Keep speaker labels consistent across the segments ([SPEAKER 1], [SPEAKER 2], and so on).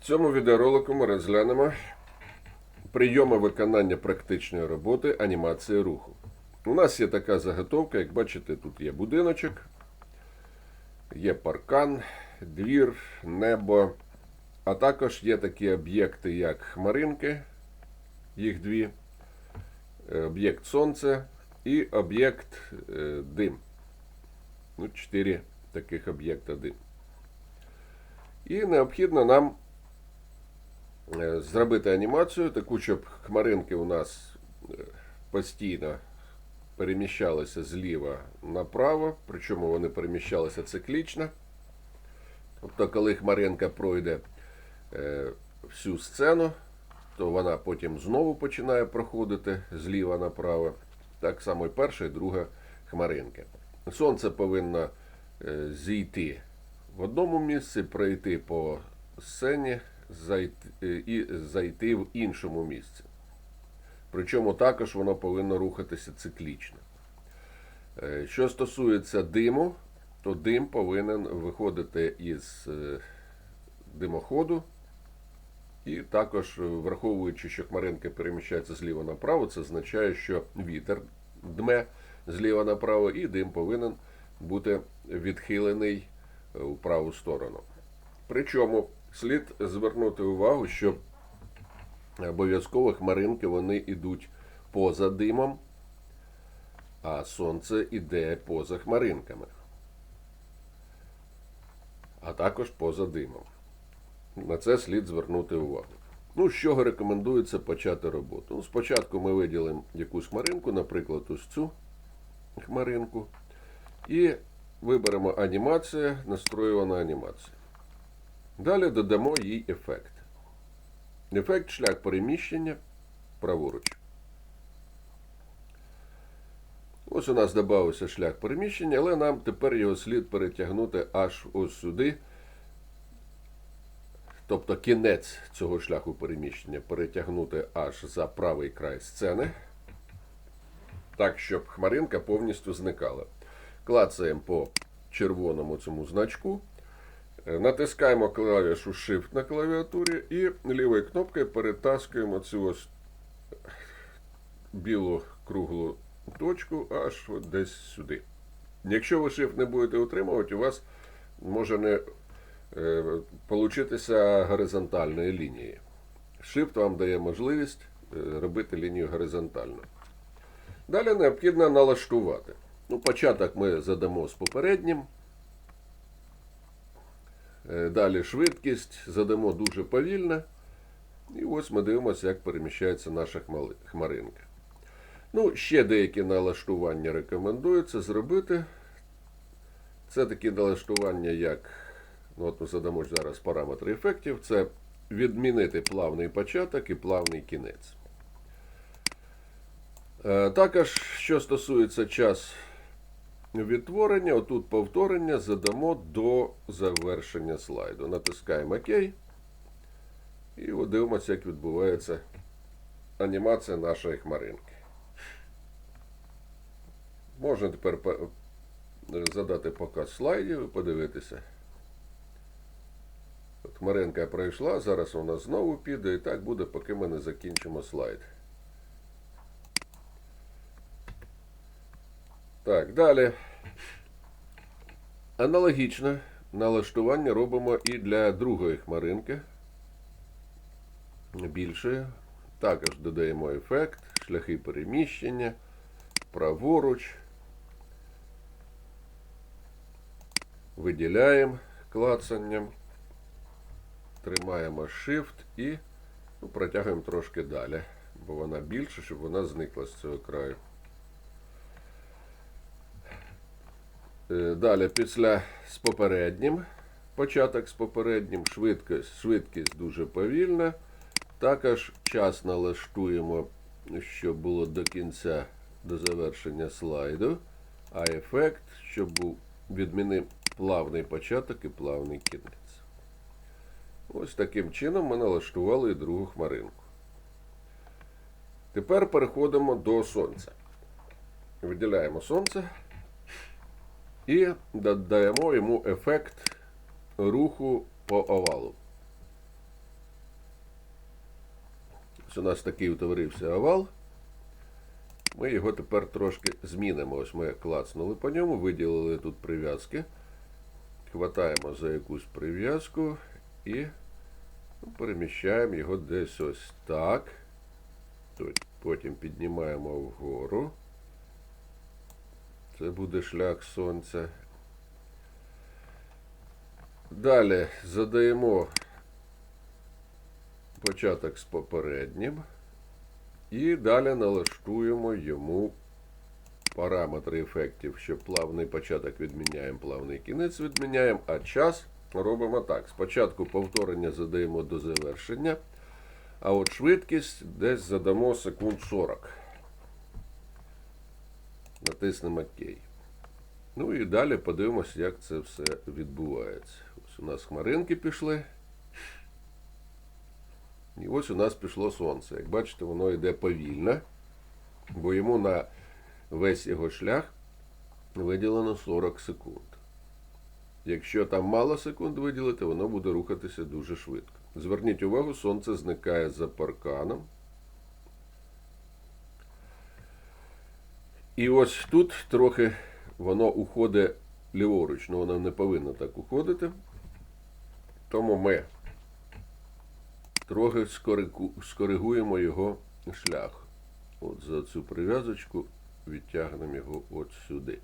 [SPEAKER 1] В цьому відеоролику ми розглянемо прийоми виконання практичної роботи анімації руху. У нас є така заготовка, як бачите, тут є будиночок, є паркан, двір, небо, а також є такі об'єкти, як хмаринки, їх дві, е, об'єкт сонце і об'єкт е, дим. Ну, чотири таких об'єкта дим. І необхідно нам зробити анімацію, таку, щоб хмаринки у нас е, постійно переміщалися зліва направо, причому вони переміщалися циклічно. Тобто, коли хмаринка пройде е, всю сцену, то вона потім знову починає проходити зліва направо. Так само і перша, і друга хмаринка. Сонце повинно е, зійти в одному місці, пройти по сцені зайти, е, і зайти в іншому місці. Причому також воно повинно рухатися циклічно. Е, Що стосується диму, то дим повинен виходити із е, димоходу. І також, враховуючи, що хмаринки переміщаються зліва направо, це означає, що вітер дме зліва направо, і дим повинен бути відхилений у праву сторону. Причому слід звернути увагу, що обов'язково хмаринки вони йдуть поза димом, а сонце йде поза хмаринками, а також поза димом. На це слід звернути увагу. Ну, з чого рекомендується почати роботу? Ну, спочатку ми виділимо якусь хмаринку, наприклад, ось цю хмаринку, і виберемо анімація, настроювана анімація. Далі додамо їй ефект. Ефект шлях переміщення праворуч. Ось у нас додався шлях переміщення, але нам тепер його слід перетягнути аж ось сюди. Тобто кінець цього шляху переміщення перетягнути аж за правий край сцени, так, щоб хмаринка повністю зникала. Клацаємо по червоному цьому значку. Е, Натискаємо клавішу Shift на клавіатурі і лівою кнопкою перетаскуємо цю ось білу круглу точку аж десь сюди. Якщо ви Shift не будете утримувати, у вас може не е, горизонтальної лінії. Shift вам дає можливість е, робити лінію горизонтально. Далі необхідно налаштувати. Ну, початок ми задамо з попереднім. Е, Далі швидкість задамо дуже повільно. І ось ми дивимося, як переміщається наша хмаринка. Ну, ще деякі налаштування рекомендується зробити. Це такі налаштування, як ну, от ми задамо зараз параметри ефектів. Це відмінити плавний початок і плавний кінець. Е, Також, що стосується час відтворення, отут повторення задамо до завершення слайду. Натискаємо ОК. І дивимося, як відбувається анімація нашої хмаринки. Можна тепер задати показ слайдів і подивитися. От хмаринка пройшла, зараз вона знову піде, і так буде, поки ми не закінчимо слайд. Так, далі. Аналогічно налаштування робимо і для другої хмаринки. Більшої. Також додаємо ефект, шляхи переміщення, праворуч. Виділяємо клацанням. Тримаємо Shift і ну, протягуємо трошки далі, бо вона більша, щоб вона зникла з цього краю. Далі після з попереднім, початок з попереднім, швидкість, швидкість дуже повільна. Також час налаштуємо, щоб було до кінця, до завершення слайду, а ефект, щоб був відмінив плавний початок і плавний кінець. Ось таким чином ми налаштували і другу хмаринку. Тепер переходимо до сонця. Виділяємо сонце і додаємо йому ефект руху по овалу. Ось у нас такий утворився овал. Ми його тепер трошки змінимо. Ось ми клацнули по ньому, виділили тут прив'язки. Хватаємо за якусь прив'язку і ну, переміщаємо його десь ось так. Потім піднімаємо вгору. Це буде шлях сонця. Далі задаємо початок з попереднім. І далі налаштуємо йому параметри ефектів, що плавний початок відміняємо, плавний кінець відміняємо, а час робимо так. Спочатку повторення задаємо до завершення, а от швидкість десь задамо секунд 40. Натиснемо ОК. Ну і далі подивимося, як це все відбувається. Ось у нас хмаринки пішли. І ось у нас пішло сонце. Як бачите, воно йде повільно, бо йому на весь його шлях виділено 40 секунд. Якщо там мало секунд виділити, воно буде рухатися дуже швидко. Зверніть увагу, сонце зникає за парканом. І ось тут трохи воно уходить ліворуч, але воно не повинно так уходити. Тому ми трохи скоригуємо його шлях. От за цю прив'язочку відтягнемо його от сюди.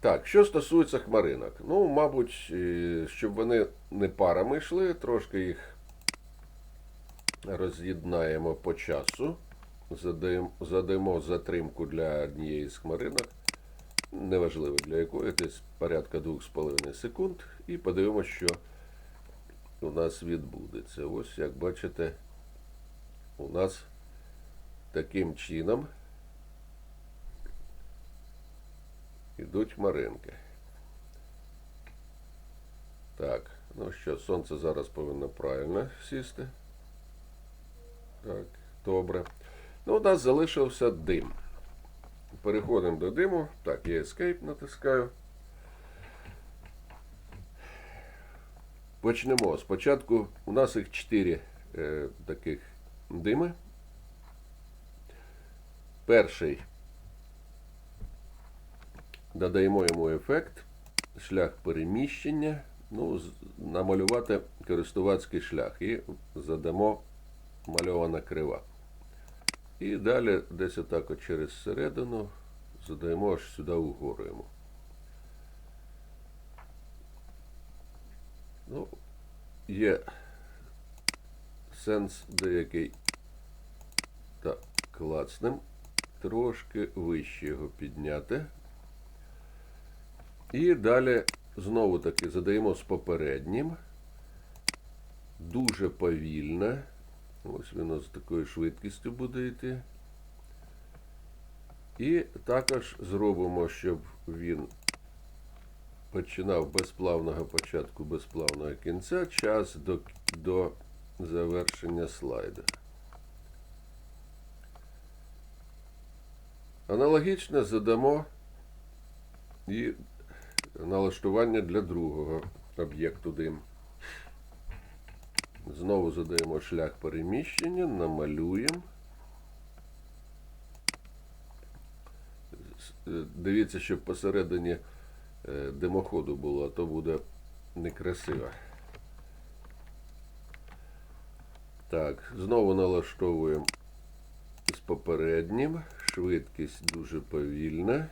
[SPEAKER 1] Так, що стосується хмаринок. Ну, мабуть, е, щоб вони не парами йшли, трошки їх роз'єднаємо по часу. Задаємо, задаємо затримку для однієї з хмаринок. Неважливо для якої, десь порядка 2,5 секунд. І подивимося, що у нас відбудеться. Ось, як бачите, у нас таким чином ідуть хмаринки. Так, ну що, сонце зараз повинно правильно сісти. Так, добре. Ну, у нас залишився дим. Переходимо до диму. Так, я Escape натискаю. Почнемо. Спочатку у нас їх 4 е, таких дими. Перший додаємо йому ефект, шлях переміщення. Ну, намалювати користувацький шлях і задамо мальована крива. І далі десь отак от через середину задаємо аж сюди угору йому. Ну, є сенс деякий. Так, клацнем. Трошки вище його підняти. І далі знову таки задаємо з попереднім. Дуже повільно. Ось воно з такою швидкістю буде йти. І також зробимо, щоб він починав без плавного початку, без плавного кінця, час до, до завершення слайду. Аналогічно задамо і налаштування для другого об'єкту дим. Знову задаємо шлях переміщення, намалюємо. Е, Дивіться, щоб посередині е, димоходу було, а то буде некрасиво. Так, знову налаштовуємо з попереднім. Швидкість дуже повільна.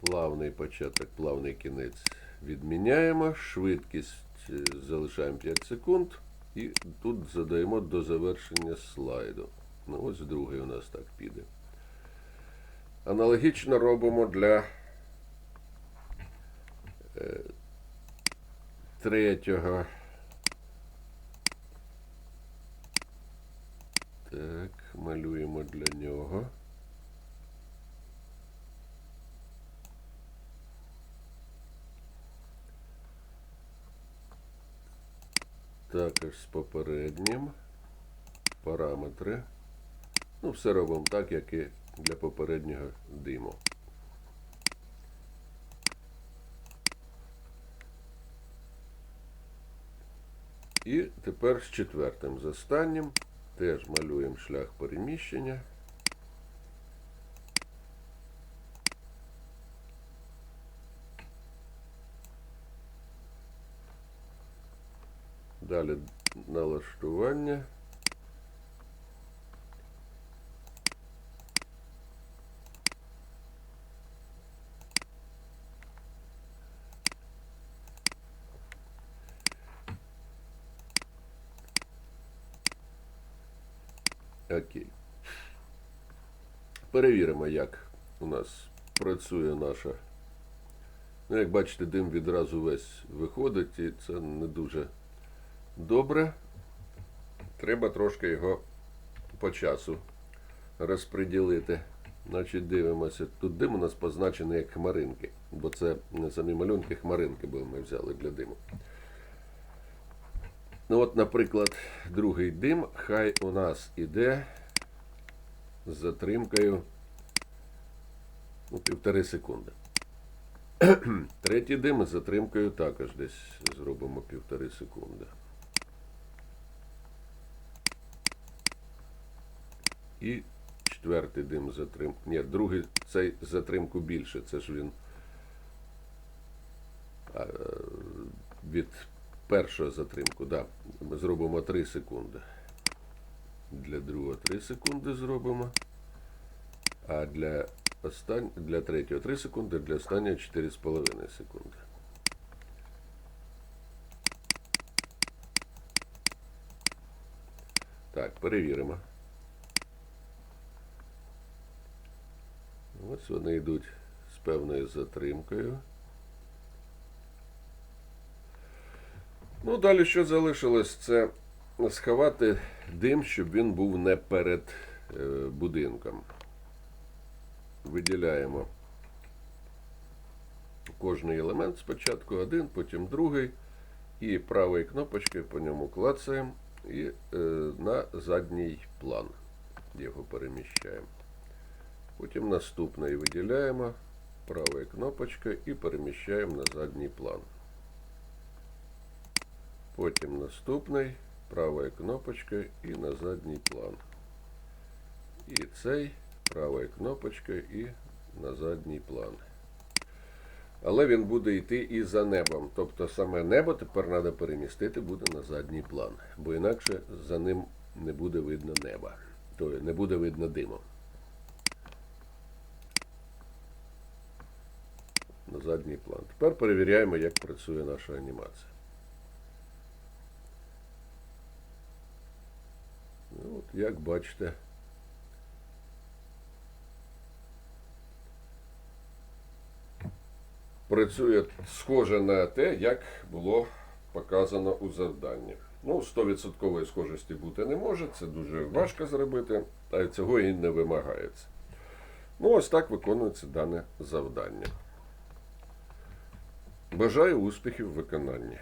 [SPEAKER 1] Плавний початок, плавний кінець відміняємо. Швидкість е, залишаємо 5 секунд. І тут задаємо до завершення слайду. Ну, ось другий у нас так піде. Аналогічно робимо для е, третього. Так, малюємо для нього. Також з попереднім. Параметри. Ну, все робимо так, як і для попереднього диму. І тепер з четвертим з останнім теж малюємо шлях переміщення. Далі налаштування. Окей. Перевіримо, як у нас працює наша. Ну, як бачите, дим відразу весь виходить, і це не дуже добре. Треба трошки його по часу розподілити. Значить, дивимося. Тут дим у нас позначений як хмаринки, бо це не самі малюнки, хмаринки, бо ми взяли для диму. Ну от, наприклад, другий дим, хай у нас іде з затримкою ну, півтори секунди. Третій дим з затримкою також десь зробимо півтори секунди. І четвертий дим затрим. Ні, другий цей затримку більше. Це ж він а, від першого затримку. Да, ми зробимо 3 секунди. Для другого 3 секунди зробимо. А для остань... для третього 3 секунди, для останнього 4,5 секунди. Так, перевіримо. Ось вони йдуть з певною затримкою. Ну, далі що залишилось, це сховати дим, щоб він був не перед е, будинком. Виділяємо кожний елемент спочатку один, потім другий. І правою кнопочкою по ньому клацаємо і е, на задній план його переміщаємо. Потім наступний виділяємо правою кнопочкою і переміщаємо на задній план. Потім наступний правою кнопочкою і на задній план. І цей правою кнопочкою і на задній план. Але він буде йти і за небом. Тобто саме небо тепер треба перемістити буде на задній план. Бо інакше за ним не буде видно неба. Тобто не буде видно диму. На задній план. Тепер перевіряємо, як працює наша анімація. Ну, от, як бачите, працює схоже на те, як було показано у завданні. Ну, 100% схожості бути не може, це дуже важко зробити, а цього і не вимагається. Ну, ось так виконується дане завдання. Бажаю успіхів в виконанні.